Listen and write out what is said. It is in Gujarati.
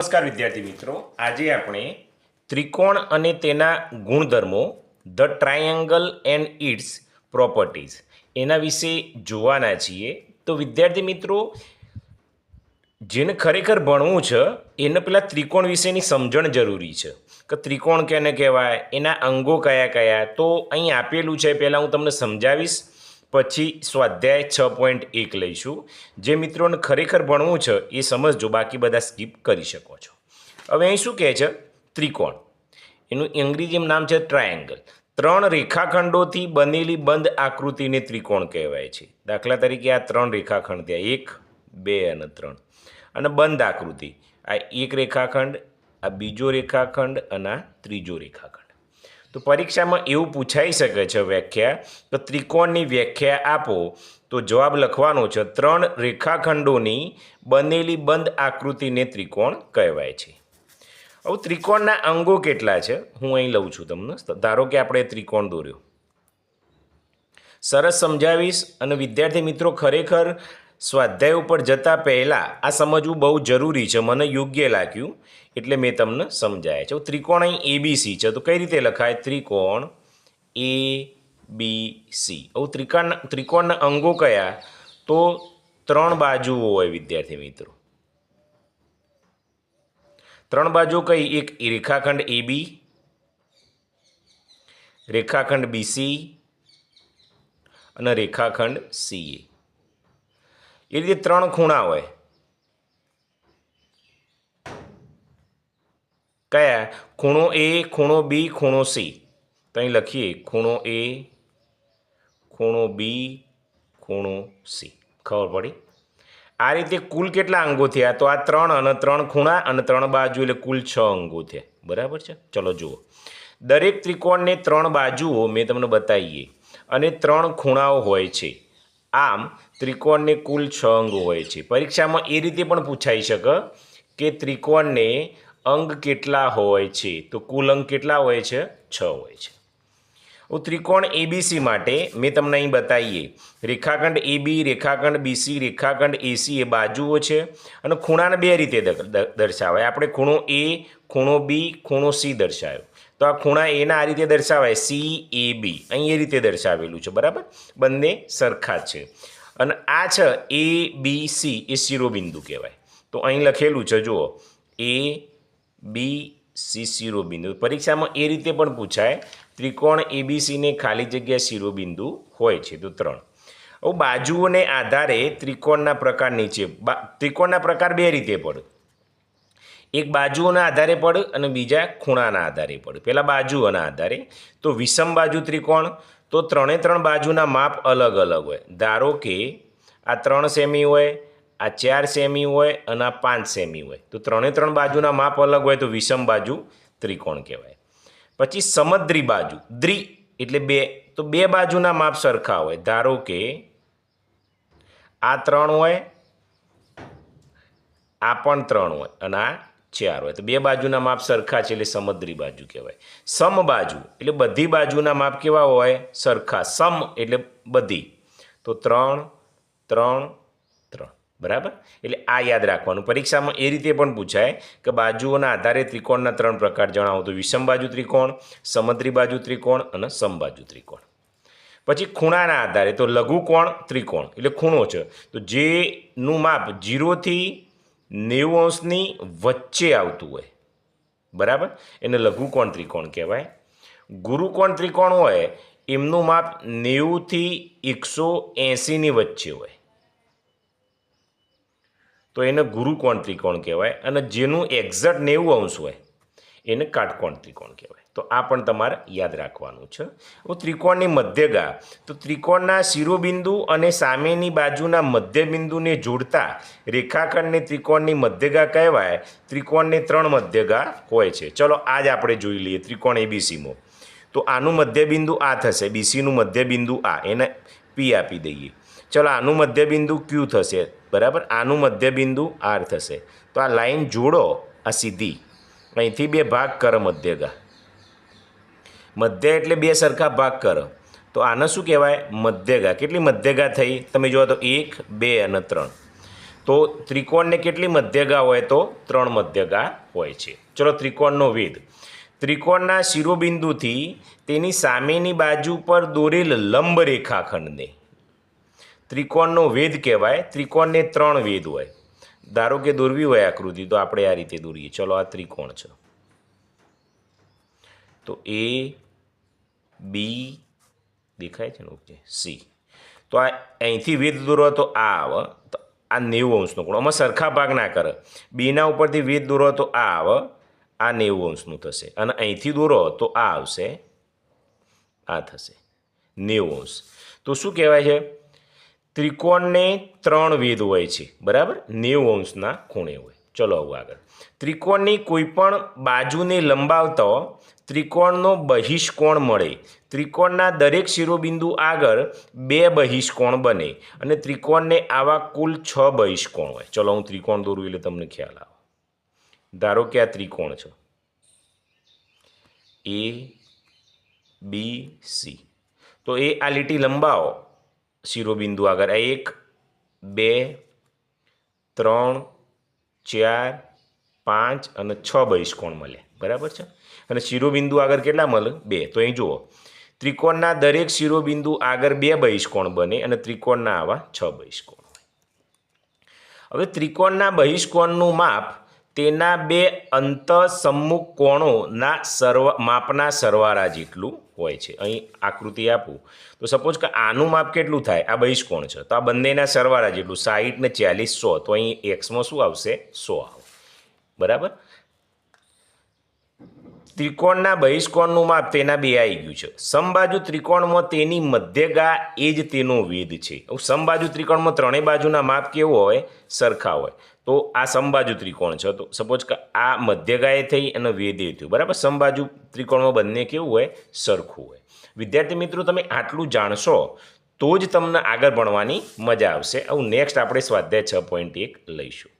નમસ્કાર વિદ્યાર્થી મિત્રો. આજે આપણે ત્રિકોણ અને તેના ગુણધર્મો the triangle and its properties એના વિશે જોવાના છીએ. તો વિદ્યાર્થી મિત્રો, જેને ખરેખર ભણવું છે, એને પેલા ત્રિકોણ વિશેની સમજણ જરૂરી છે. કે ત્રિકોણ કેને કહેવાય? એના અંગો કયા કયા? તો અહીં આપેલું છે, પહેલાં હું તમને સમજાવીશ. પછી સ્વાધ્યાય છ પોઈન્ટ એક લઈશું. જે મિત્રોને ખરેખર ભણવું છે, એ સમજજો, બાકી બધા સ્કીપ કરી શકો છો. હવે અહીં શું કહે છે? ત્રિકોણ. એનું અંગ્રેજીમાં નામ છે ટ્રાયેંગલ ત્રણ રેખાખંડોથી બનેલી બંધ આકૃતિને ત્રિકોણ કહેવાય છે. દાખલા તરીકે આ ત્રણ રેખાખંડ ત્યાં, એક, બે અને ત્રણ. અને બંધ આકૃતિ. આ એક રેખાખંડ, આ બીજો રેખાખંડ અને આ ત્રીજો રેખાખંડ. તો પરીક્ષામાં એવું પૂછાઈ શકે છે વ્યાખ્યા, તો ત્રિકોણની વ્યાખ્યા આપો. તો જવાબ લખવાનો છે, ત્રણ રેખાખંડોની બનેલી બંધ આકૃતિને ત્રિકોણ કહેવાય છે. હવે ત્રિકોણના અંગો કેટલા છે? હું અહીં લઉં છું તમને. ધારો કે આપણે ત્રિકોણ દોર્યો. સરસ સમજાવીશ અને વિદ્યાર્થી મિત્રો, ખરેખર સ્વાધ્યાય ઉપર જતાં પહેલાં આ સમજવું બહુ જરૂરી છે, મને યોગ્ય લાગ્યું. એટલે મેં તમને સમજાય છે. ત્રિકોણ અહીં એબીસી છે. તો કઈ રીતે લખાય? ત્રિકોણ એ બી સી હવે ત્રિકોણ, ત્રિકોણના અંગો કયા? તો ત્રણ બાજુઓ હોય વિદ્યાર્થી મિત્રો. ત્રણ બાજુ કઈ? એક રેખાખંડ એ બી રેખાખંડ બીસી અને રેખાખંડ સીએ એ રીતે ત્રણ ખૂણા હોય. કયા? ખૂણો એ ખૂણો બી ખૂણો સી તો અહીં લખીએ, ખૂણો એ ખૂણો બી ખૂણો સી ખબર પડી? આ રીતે કુલ કેટલા અંગો થયા? તો આ ત્રણ અને ત્રણ ખૂણા અને ત્રણ બાજુ એટલે કુલ છ અંગો થયા. બરાબર છે? ચલો જુઓ. દરેક ત્રિકોણને ત્રણ બાજુઓ મેં તમને બતાવીએ. અને ત્રણ ખૂણાઓ હોય છે. આમ ત્રિકોણને કુલ છ અંગ હોય છે. પરીક્ષામાં એ રીતે પણ પૂછાઈ શકે કે ત્રિકોણને અંગ કેટલા હોય છે? તો કુલ અંગ કેટલા હોય છે? છ હોય છે. ત્રિકોણ એબીસી માટે મેં તમને અહીં બતાવીએ. રેખાખંડ એબી રેખાખંડ બીસી રેખાખંડ એસી એ બાજુઓ છે અને ખૂણાને બે રીતે દર્શાવાય. આપણે ખૂણો એ ખૂણો બી ખૂણો સી દર્શાવ્યો. તો આ ખૂણા એના આ રીતે દર્શાવાય. સી એ બી અહીં એ રીતે દર્શાવેલું છે, બરાબર? બંને સરખા છે. અને આ છે એ બી સી એ શિરોબિંદુ કહેવાય. તો અહીં લખેલું છે, જુઓ. એ બી સી શિરોબિંદુ. પરીક્ષામાં એ રીતે પણ પૂછાય. ત્રિકોણ એબીસીને ખાલી જગ્યા શિરોબિંદુ હોય છે, તો ત્રણ. બાજુઓને આધારે ત્રિકોણના પ્રકાર નીચે ત્રિકોણના પ્રકાર બે રીતે પડે. એક બાજુઓના આધારે પડે અને બીજા ખૂણાના આધારે પડે. પહેલાં બાજુઓના આધારે. તો વિષમ બાજુ ત્રિકોણ, તો ત્રણે ત્રણ બાજુના માપ અલગ અલગ હોય. ધારો કે આ ત્રણ સેમી હોય, આ ચાર સેમી હોય અને આ પાંચ સેમી હોય. તો ત્રણે ત્રણ બાજુના માપ અલગ હોય તો વિષમ બાજુ ત્રિકોણ કહેવાય. પછી સમદ્રી બાજુ. દ્રી એટલે બે. તો બે બાજુના માપ સરખા હોય. ધારો કે આ ત્રણ હોય, આ પણ ત્રણ હોય અને આ ચાર હોય. તો બે બાજુના માપ સરખા છે એટલે સમદ્રી બાજુ કહેવાય. સમ બાજુ એટલે બધી બાજુના માપ કેવા હોય? સરખા. સમ એટલે બધી. તો ત્રણ ત્રણ ત્રણ. બરાબર? એટલે આ યાદ રાખવાનું. પરીક્ષામાં એ રીતે પણ પૂછાય કે બાજુઓના આધારે ત્રિકોણના ત્રણ પ્રકાર જણાવો. તો વિષમ બાજુ ત્રિકોણ, સમદ્રી બાજુ ત્રિકોણ અને સમબાજુ ત્રિકોણ. પછી ખૂણાના આધારે તો લઘુકોણ ત્રિકોણ એટલે ખૂણો છે. તો જેનું માપ જીરોથી નેવું અંશની વચ્ચે આવતું હોય. બરાબર? એને લઘુકોણ ત્રિકોણ કહેવાય? ગુરુકોણ ત્રિકોણ હોય? એમનું માપ નેવુંથી એકસો એંસીની વચ્ચે હોય. તો એને ગુરુકોણ ત્રિકોણ કહેવાય? અને જેનું એક્ઝેક્ટ નેવું અંશ હોય. એને કાટકોણ ત્રિકોણ કહેવાય. તો આ પણ તમારે યાદ રાખવાનું છે. હવે ત્રિકોણની મધ્યગા, તો ત્રિકોણના શિરોબિંદુ અને સામેની બાજુના મધ્યબિંદુને જોડતા રેખાખંડને ત્રિકોણની મધ્યગા કહેવાય. ત્રિકોણની ત્રણ મધ્યગા હોય છે. ચલો, આજ આપણે જોઈ લઈએ ત્રિકોણ એબીસીમાં. તો આનું મધ્યબિંદુ આ થશે, બીસીનું મધ્યબિંદુ આ. એને પી આપી દઈએ. ચલો, આનું મધ્યબિંદુ ક્યુ થશે. બરાબર? આનું મધ્યબિંદુ આર થશે. તો આ લાઈન જોડો આ સીધી. અહીંથી બે ભાગ કર મધ્યગા. મધ્ય એટલે બે સરખા ભાગ કર. તો આને શું કહેવાય? મધ્યગા. કેટલી મધ્યગા થઈ? તમે જુઓ તો એક, બે અને ત્રણ. તો ત્રિકોણને કેટલી મધ્યગા હોય તો? ત્રણ મધ્યગા હોય છે. ચલો ત્રિકોણનો વેદ ત્રિકોણના શિરોબિંદુથી તેની સામેની બાજુ પર દોરેલ લંબ રેખાખંડને ત્રિકોણનો વેદ કહેવાય. ત્રિકોણને ત્રણ વેદ હોય. ધારો કે દોરવી હોય આકૃતિ, તો આપણે આ રીતે દોરીએ. ચલો, આ ત્રિકોણ છે. તો એ બી દેખાય છે ને? ઓકે સી તો આ અહીંથી વેદ દોરો તો આ આવે. તો આ નેવું અંશનો ખૂણો. આમાં સરખા ભાગ ના કરે. બીના ઉપરથી વેદ દોરો તો આ આવે. આ નેવું અંશનું થશે. અને અહીંથી દોરો તો આ આવશે. આ થશે. નેવું અંશ. તો શું કહેવાય છે? ત્રિકોણને ત્રણ વેદ હોય છે, બરાબર? નેવું અંશના ખૂણે હોય. ચલો હવે આગળ. ત્રિકોણની કોઈપણ બાજુને લંબાવતો ત્રિકોણનો બહિષ્કોણ મળે. ત્રિકોણના દરેક શિરોબિંદુ આગળ બે બહિષ્કોણ બને અને ત્રિકોણને આવા કુલ છ બહિષ્કોણ હોય. ચલો હું ત્રિકોણ દોરું એટલે તમને ખ્યાલ આવે. ધારો કે આ ત્રિકોણ છે. એ બી સી તો એ આ લીટી લંબાવો. શિરોબિંદુ આગળ. એક, બે, ત્રણ, ચાર, પાંચ અને છ બહિષ્કોણ મળે. બરાબર છે? અને શિરોબિંદુ આગળ કેટલા મળે? બે. તો અહીં જુઓ. ત્રિકોણના દરેક શિરોબિંદુ આગળ બે બહિષ્કોણ બને અને ત્રિકોણના આવા છ બહિષ્કોણ. હવે ત્રિકોણના બહિષ્કોણનું માપ તેના બે અંતસમ્મુખ કોણોના સર્વ, માપના સરવાળા જેટલું હોય છે. અહીં આકૃતિ આપું. તો સપોઝ કે આનું માપ કેટલું થાય? આ બહિષ્કોણ છે. તો આ બંનેના સરવાળા જેટલું, સાહીઠ ને ચાલીસ સો. તો અહીં એક્સમાં શું આવશે? સો આવે. બરાબર? ત્રિકોણના બહિષ્કોણનું માપ તેના બે આવી ગયું છે. સમબાજુ ત્રિકોણમાં તેની મધ્યગા એ જ તેનો વેદ છે. સમબાજુ ત્રિકોણમાં ત્રણેય બાજુના માપ કેવું હોય? સરખા હોય. તો આ સમબાજુ ત્રિકોણ છે. તો સપોઝ કે આ મધ્યગાએ થઈ અને વેદે થયું. બરાબર? સમબાજુ ત્રિકોણમાં બંને કેવું હોય? સરખું હોય. વિદ્યાર્થી મિત્રો, તમે આટલું જાણશો તો જ તમને આગળ ભણવાની મજા આવશે. આવું નેક્સ્ટ આપણે સ્વાધ્યાય છ પોઈન્ટ એક લઈશું.